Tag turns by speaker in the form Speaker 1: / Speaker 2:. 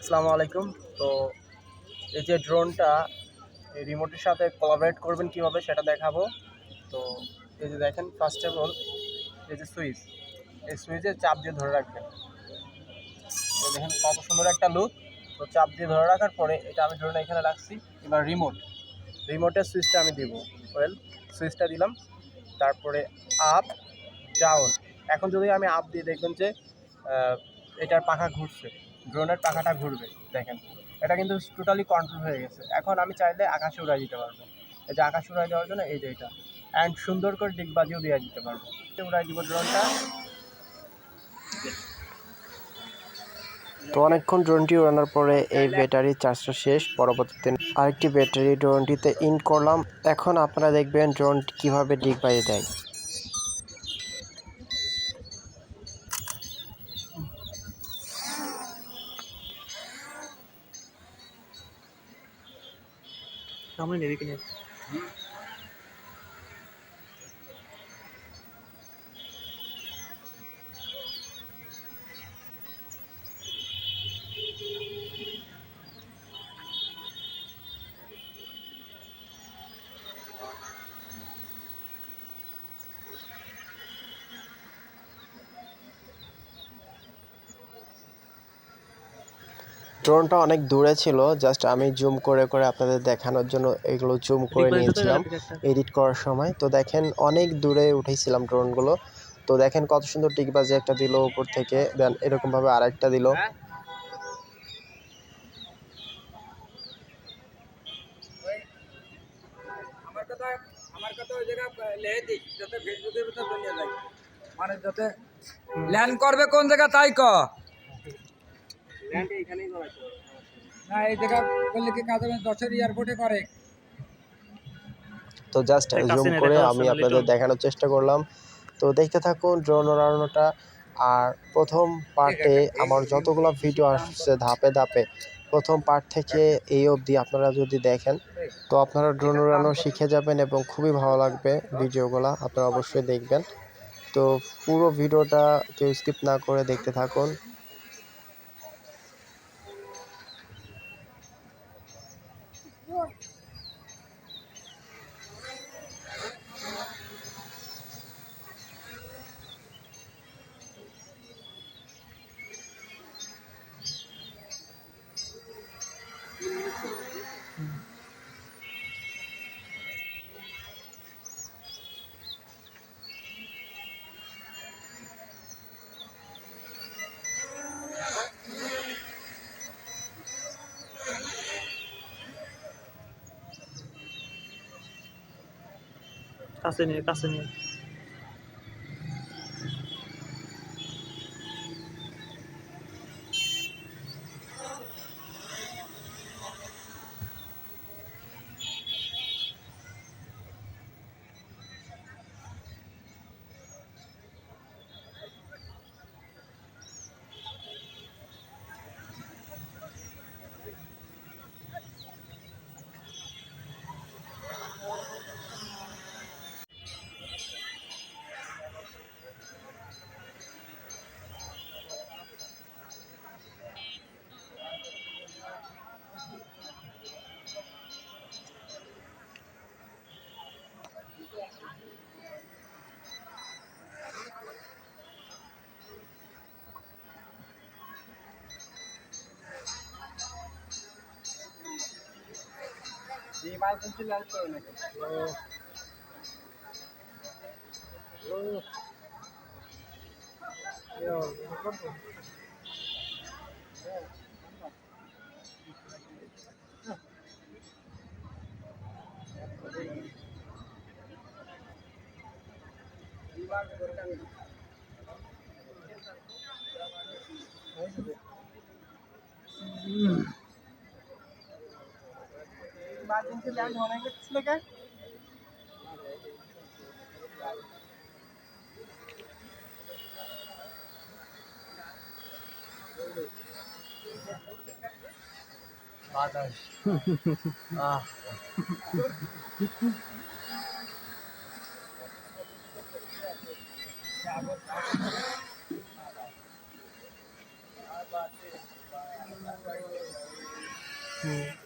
Speaker 1: আসসালামু আলাইকুম। তো এই যে ড্রোনটা রিমোটের সাথে কোলাবরেট করবেন কীভাবে সেটা দেখাবো। তো এই যে দেখেন ফার্স্ট অফ অল এই যে সুইচ এই সুইচে চাপ দিয়ে ধরে রাখবেন। এই দেখেন, কত সুন্দর একটা লুক তো চাপ দিয়ে ধরে রাখার পরে এটা আমি ড্রোন এখানে রাখছি। এবার রিমোট রিমোটের সুইচটা আমি দিব। ওয়েল সুইচটা দিলাম। তারপরে আপ ডাউন এখন যদি আমি আপ দিয়ে দেখবেন যে এটার পাখা ঘুরছে। ড্রোনের পাখাটা ঘুরবে, দেখেন। এটা কিন্তু টোটালি কন্ট্রোল হয়ে গেছে। এখন আমি চাইলে আকাশে উড়াই দিতে পারব। এই যে আকাশে উড়াই দেওয়ার জন্য এই যে এটা। অ্যান্ড সুন্দর করে ডিগবাজিও দিয়ে দিতে পারব। উড়াই দিব ড্রোনটা।
Speaker 2: তো অনেকক্ষণ ড্রোনটি উড়ানোর পরে এই ব্যাটারি চার্জটা শেষ। পরবর্তীতে আরেকটি ব্যাটারি ড্রোনটিতে ইন করলাম। এখন আপনারা দেখবেন ড্রোন কীভাবে ডিগ বাজিয়ে দেয়।
Speaker 1: Tamam ne bekliyorsun?
Speaker 2: ড্রোনটা অনেক দূরে ছিল জাস্ট আমি জুম করে করে আপনাদের দেখানোর জন্য এগুলো জুম করে নিয়েছিলাম এডিট করার সময়। তো দেখেন অনেক দূরে উঠেছিলাম ড্রোনগুলো তো দেখেন কত সুন্দর টিকবাজি একটা দিল উপর থেকে দেন এরকমভাবে আরেকটা দিল।
Speaker 3: আমার কথা ওই জায়গায় লেহে দিক যাতে ফেসবুকের ভিতর দুনিয়া যায়। মানে যাতে ল্যান্ড করবে কোন জায়গা তাই ক না এই জায়গা করলে কি কাজ হবে? দশের এয়ারপোর্টে করে।
Speaker 2: তো জাস্ট জুম করে আমি আপনাদের দেখানোর চেষ্টা করলাম। তো দেখতে থাকুন ড্রোন ওড়ানোটা। আর প্রথম পার্টে আমার যতগুলো ভিডিও আসছে ধাপে ধাপে প্রথম পার্ট থেকে এই অবধি আপনারা যদি দেখেন তো আপনারা ড্রোন উড়ানো শিখে যাবেন এবং খুবই ভালো লাগবে ভিডিওগুলো আপনারা অবশ্যই দেখবেন। তো পুরো ভিডিওটা কেউ স্কিপ না করে দেখতে থাকুন। Ого.
Speaker 1: কাছে নিয়ে কাছে নিয়ে emergency land down to Holland with this
Speaker 2: Yeah.